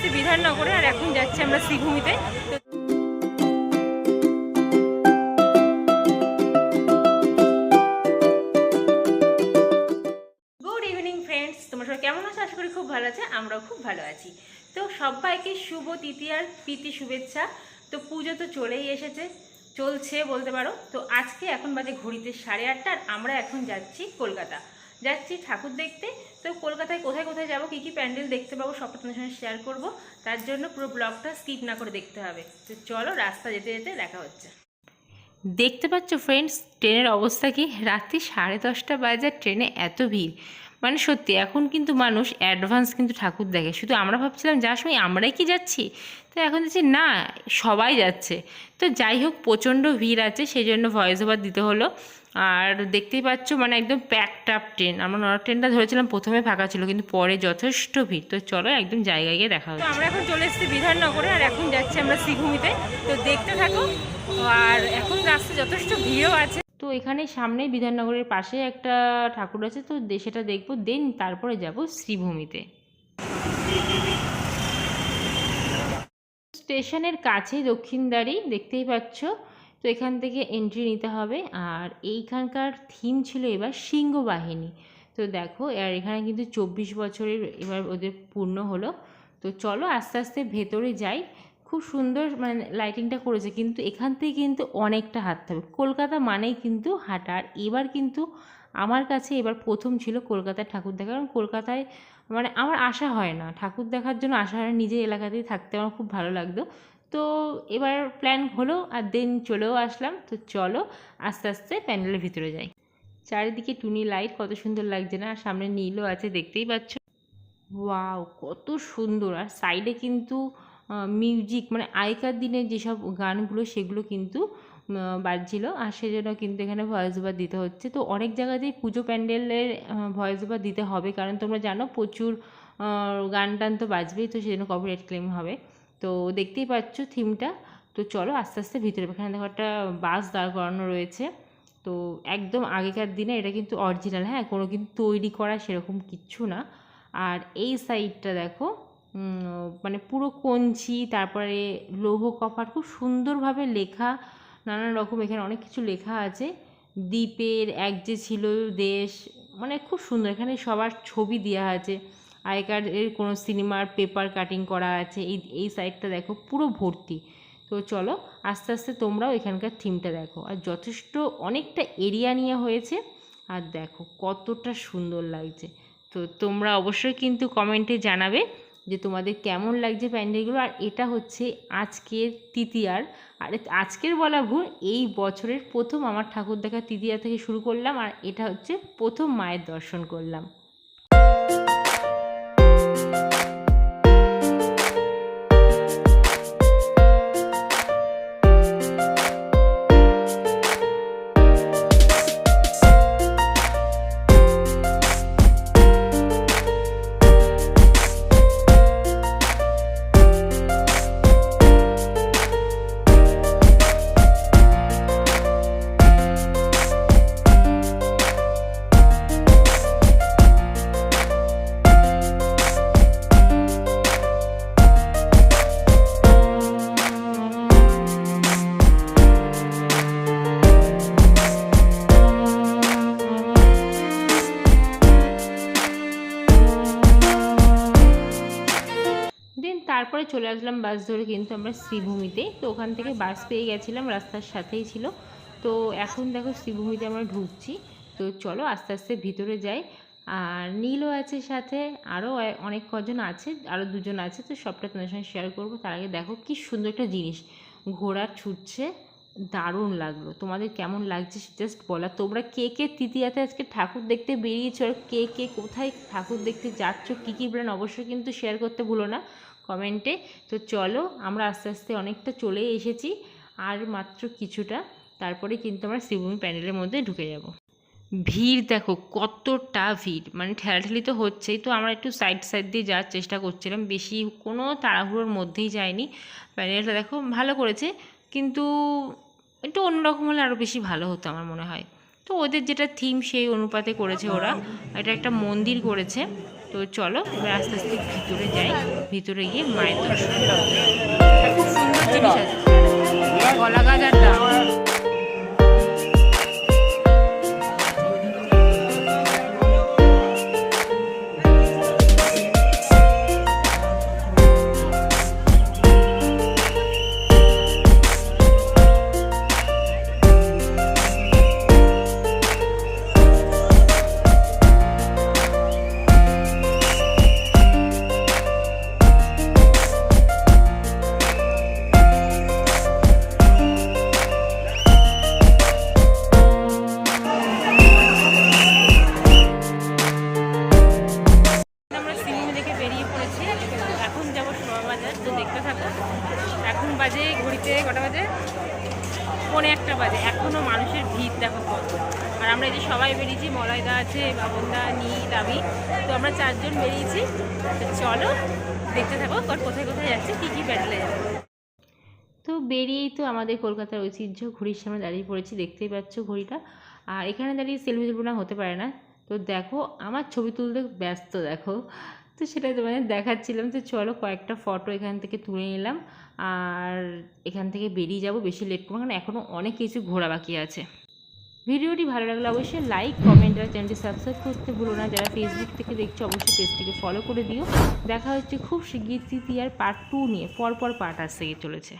এসেছি বিধাননগরে আর এখন যাচ্ছি আমরা শ্রীভূমিতে। গুড ইভিনিং ফ্রেন্ডস কেমন করি খুব ভালো আছে, আমরাও খুব ভালো আছি। তো সবাইকে শুভ তৃতীয়ার প্রীতি শুভেচ্ছা। তো পুজো তো চলেই এসেছে, চলছে বলতে পারো। তো আজকে এখন বাজে ঘড়িতে সাড়ে আটটা আর আমরা এখন যাচ্ছি কলকাতা। যাচ্ছি ঠাকুর দেখতে। তো কলকাতায় কোথায় কোথায় যাব, কি কি প্যান্ডেল দেখতে পাবো সব আপনাদের সঙ্গে শেয়ার করব। তার জন্য পুরো ব্লগটা স্কিপ না করে দেখতে হবে। তো চলো রাস্তা যেতে যেতে দেখা হচ্ছে। দেখতে পাচ্ছ ফ্রেন্ডস ট্রেনের অবস্থা কি? রাত্রি সাড়ে দশটা বাজে আর ট্রেনে এত ভিড়। মানে সত্যি, এখন কিন্তু মানুষ অ্যাডভান্স কিন্তু ঠাকুর দেখে। শুধু আমরা ভাবছিলাম যাওয়ার সময় আমরাই কি যাচ্ছি? তো এখন দেখছি, না, সবাই যাচ্ছে। তো যাই হোক, প্রচণ্ড ভিড় আছে সেই জন্য ভয়েস ওভার দিতে হলো। আর দেখতেই পাচ্ছ মানে একদম প্যাকড আপ ট্রেন আমরা নর্থ ট্রেনটা ধরেছিলাম, প্রথমে ফাঁকা ছিল, কিন্তু পরে যথেষ্ট ভিড়। তো চলো, একদম জায়গায় গিয়ে দেখা হচ্ছে। আমরা এখন চলে এসেছি বিধাননগরে, আর এখন যাচ্ছি আমরা শ্রীভূমিতে। তো দেখতে থাকো, আর এখন রাস্তায় যথেষ্ট ভিড়ও আছে। তো এখানে সামনে বিধাননগরের পাশে একটা ঠাকুর আছে, তো সেটা দেখব, দেন তারপরে যাব শ্রীভূমিতে। স্টেশনের কাছে দক্ষিণদারি, দেখতেই পাচ্ছ। তো এখান থেকে এন্ট্রি নিতে হবে, আর এইখানকার থিম ছিল এবার সিংহ বাহিনী। তো দেখো, আর এখানে কিন্তু চব্বিশ বছরের এবার ওদের পূর্ণ হলো। তো চলো আস্তে আস্তে ভেতরে যাই। খুব সুন্দর মানে লাইটিংটা করেছে, কিন্তু এখান থেকে কিন্তু অনেকটা হাঁটতে হবে। কলকাতা মানেই কিন্তু হাঁটা। আর এবার কিন্তু আমার কাছে এবার প্রথম ছিল কলকাতার ঠাকুর দেখা, কারণ কলকাতায় মানে আমার আশা হয় না। ঠাকুর দেখার জন্য আশা হয় নিজের এলাকাতেই থাকতে আমার খুব ভালো লাগতো। তো এবার প্ল্যান হলো আর দেন চলেও আসলাম। তো চলো আস্তে আস্তে প্যান্ডেলের ভিতরে যাই। চারিদিকে টুনি লাইট কত সুন্দর লাগছে না? আর সামনে নীলও আছে, দেখতেই পাচ্ছ। ওয়াও কত সুন্দর। আর সাইডে কিন্তু মিউজিক মানে আগেকার দিনের যেসব গানগুলো সেগুলো কিন্তু বাজছিল। আর সেজন্য কিন্তু এখানে ভয়েস ওভার দিতে হচ্ছে। তো অনেক জায়গাতেই পুজো প্যান্ডেলের ভয়েস ওভার দিতে হবে। কারণ তোমরা জানো প্রচুর গান টান তো বাজবেই। তো সেজন্য কপিরাইট ক্লেম হবে। তো দেখতেই পাচ্ছ থিমটা তো চলো আস্তে আস্তে ভিতরে। এখানে দেখো একটা বাস দাঁড় করানো রয়েছে। তো একদম আগেকার দিনে এটা কিন্তু অরিজিনাল হ্যাঁ কোনো কিন্তু তৈরি করা সেরকম কিচ্ছু না। আর এই সাইডটা দেখো। মানে পুরো কঞ্চি, তারপরে লৌহ কপার খুব সুন্দরভাবে লেখা নানান রকম, এখানে অনেক কিছু লেখা আছে। দ্বীপের এক যে ছিল দেশ মানে খুব সুন্দর, এখানে সবার ছবি দেওয়া আছে। আগেকার এর কোনো সিনেমার পেপার কাটিং করা আছে, এই এই সাইডটা দেখো, পুরো ভর্তি। তো চলো, আস্তে আস্তে তোমরাও এখানকার থিমটা দেখো। আর যথেষ্ট অনেকটা এরিয়া নিয়ে হয়েছে, আর দেখো কতটা সুন্দর লাগছে। তো তোমরা অবশ্যই কিন্তু কমেন্টে জানাবে যে তোমাদের কেমন লাগছে প্যান্ডেলগুলো, আর এটা হচ্ছে আজকের তৃতীয়ার। আর আজকের বলা ভুল, এই বছরের প্রথম আমার ঠাকুর দেখা তৃতীয়া থেকে শুরু করলাম, আর এটা হচ্ছে প্রথম মায়ের দর্শন করলাম। তারপরে চলে আসলাম বাস ধরে কিন্তু আমরা শ্রীভূমিতে। তো ওখান থেকে বাস পেয়ে গেছিলাম, রাস্তার সাথেই ছিল। তো এখন দেখো শ্রীভূমিতে আমরা ঢুকছি। তো চলো আস্তে আস্তে ভিতরে যাই। আর নীলও আছে সাথে আরও অনেক কজন আছে আরও দুজন আছে, তো সবটা তোমার সঙ্গে শেয়ার করব। তার আগে দেখো কি সুন্দর একটা জিনিস, ঘোড়া ছুটছে, দারুণ লাগল। তোমাদের কেমন লাগছে জাস্ট বলা। তোমরা কে কে তৃতীয়াতে আজকে ঠাকুর দেখতে বেরিয়েছো, আর কে কে কোথায় ঠাকুর দেখতে যাচ্ছ, কী কী ব্র্যান্ড অবশ্যই কিন্তু শেয়ার করতে ভুলো না। কমেন্টে। তো চলো, আমরা আস্তে আস্তে অনেকটা চলে এসেছি, আর মাত্র কিছুটা। তারপরে কিন্তু আমরা শ্রীভূমি প্যান্ডেলের মধ্যে ঢুকে যাব। ভিড় দেখো, কতটা ভিড়। মানে ঠেলাঠেলি তো হচ্ছেই। তো আমরা একটু সাইড সাইড দিয়ে যাওয়ার চেষ্টা করছিলাম। বেশি কোনো তাড়াহুড়োর মধ্যেই যায়নি প্যান্ডেলটা দেখো, ভালো করেছে। কিন্তু একটু অন্যরকম হলে আরও বেশি ভালো হতো আমার মনে হয়। তো ওদের যেটা থিম সেই অনুপাতে করেছে ওরা। এটা একটা মন্দির করেছে। তো চলো, এবার আস্তে আস্তে ভিতরে যাই। ভিতরে গিয়ে মায়ের দর্শন খুব সুন্দর জিনিস আছে। কলা গাছ আর ডাব পৌনে একটা বাজে। এখনও মানুষের ভিড় দেখো কত। আর আমরা এই যে সবাই বেরিয়েছি মলয়দা আছে, বাবনদা নীল আমি। তো আমরা চারজন বেরিয়েছি। তো চলো, দেখতে থাকো কোথায় কোথায় যাচ্ছে, কী কী প্যাডেলে যাবে তো বেরিয়েই তো আমাদের কলকাতার ঐতিহ্য, ঘড়ির সামনে দাঁড়িয়ে পড়েছি, দেখতেই পাচ্ছ ঘড়িটা। আর এখানে দাঁড়িয়ে সেলফি তুলবো না হতে পারে না। তো দেখো, আমার ছবি তুলতে ব্যস্ত, দেখো। তো সেটা মানে দেখাচ্ছিলাম। তো চলো কয়েকটা ফটো এখান থেকে তুলে নিলাম। আর এখান থেকে বেরিয়ে যাব, বেশি লেট করব কারণ এখনও অনেক কিছু ঘোরা বাকি আছে। ভিডিওটি ভালো লাগলে অবশ্যই লাইক কমেন্ট আর চ্যানেলটি সাবস্ক্রাইব করতে ভুলো না। যারা ফেসবুক থেকে দেখছ, অবশ্যই পেজটিকে ফলো করে দিও। দেখা হচ্ছে খুব শিগগির তৃতীয়ার পার্ট টু নিয়ে, পরপর পার্ট আসতে চলেছে।